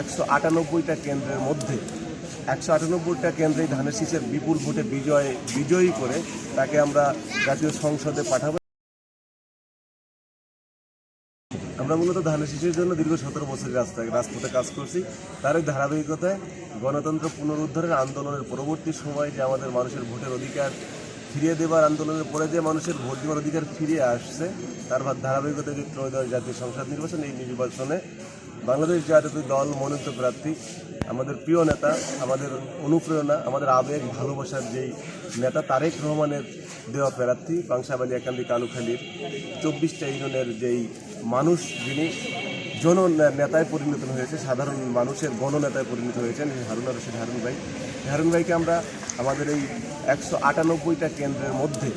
একশো আটানব্বইটা কেন্দ্রের মধ্যে, একশো আটানব্বইটা কেন্দ্রে ধানের শীষের বিপুল ভোটে বিজয়, বিজয়ী করে তাকে আমরা জাতীয় সংসদে পাঠাবো। আমরা মূলত ধানের শীষের জন্য দীর্ঘ সতেরো বছরের রাস্তায় রাজপথে কাজ করছি। তার এই ধারাবাহিকতায় গণতন্ত্র পুনরুদ্ধারের আন্দোলনের পরবর্তী সময় যে আমাদের মানুষের ভোটের অধিকার ফিরিয়ে দেওয়ার আন্দোলনের পরে যে মানুষের ভোট দেওয়ার অধিকার ফিরিয়ে আসছে, তার ধারাবাহিকতায় যে ত্রয়োদশ জাতীয় সংসদ নির্বাচন, এই নির্বাচনে বাংলাদেশ জাতীয় দল মনোনীত প্রার্থী, আমাদের প্রিয় নেতা, আমাদের অনুপ্রেরণা, আমাদের আবেগ, ভালোবাসার যেই নেতা তারেক রহমানের দেওয়া প্রার্থী বাংশাবালী একান্দি কালুখালীর চব্বিশটা ইউনিয়নের যেই মানুষ, যিনি জন নেতায় পরিণত হয়েছে, সাধারণ মানুষের গণনেতায় পরিণত হয়েছেন, হারুন রশিদ হারুন ভাই। হারুন ভাইকে আমরা আমাদের এই একশো আটানব্বইটা কেন্দ্রের মধ্যে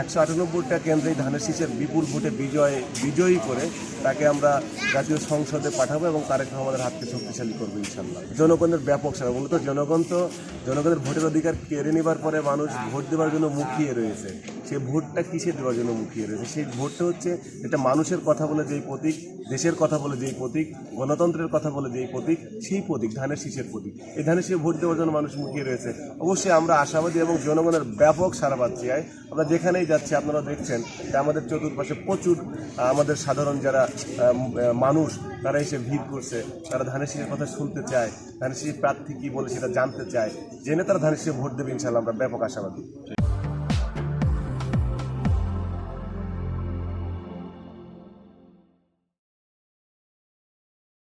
একশো আটানব্বইটা কেন্দ্রে ধানের শীষের বিপুল ভোটে বিজয়, বিজয়ী করে তাকে আমরা জাতীয় সংসদে পাঠাবো এবং তারেক আমাদের হাতকে শক্তিশালী করব ইনশাল্লাহ জনগণের ব্যাপক সেবা, মূলত জনগণ তো, জনগণের ভোটের অধিকার কেড়ে নেবার পরে মানুষ ভোট দেওয়ার জন্য মুখিয়ে রয়েছে। সেই ভোটটা কিসে দেওয়ার জন্য মুখিয়ে রয়েছে? সেই ভোটটা হচ্ছে এটা মানুষের কথা বলে যেই প্রতীক, দেশের কথা বলে যেই প্রতীক, গণতন্ত্রের কথা বলে যেই প্রতীক, সেই প্রতীক, ধানের শীষের প্রতীক। এই ধানের শীষে ভোট দেওয়ার জন্য মানুষ মুখিয়ে রয়েছে। অবশ্যই আমরা আশাবাদী এবং জনগণের ব্যাপক সারা পাচ্ছি। আয়, আমরা যেখানেই যাচ্ছি, আপনারা দেখছেন যে আমাদের চতুর্পাশে প্রচুর, আমাদের সাধারণ যারা মানুষ, তারা এসে ভিড় করছে। তারা ধানের শীষের কথা শুনতে চায়। ধানের শীষের প্রার্থী কী বলে সেটা জানতে চায়। জেনে তারা ধানের শীষে ভোট দেবে ইনশাল্লাহ আমরা ব্যাপক আশাবাদী।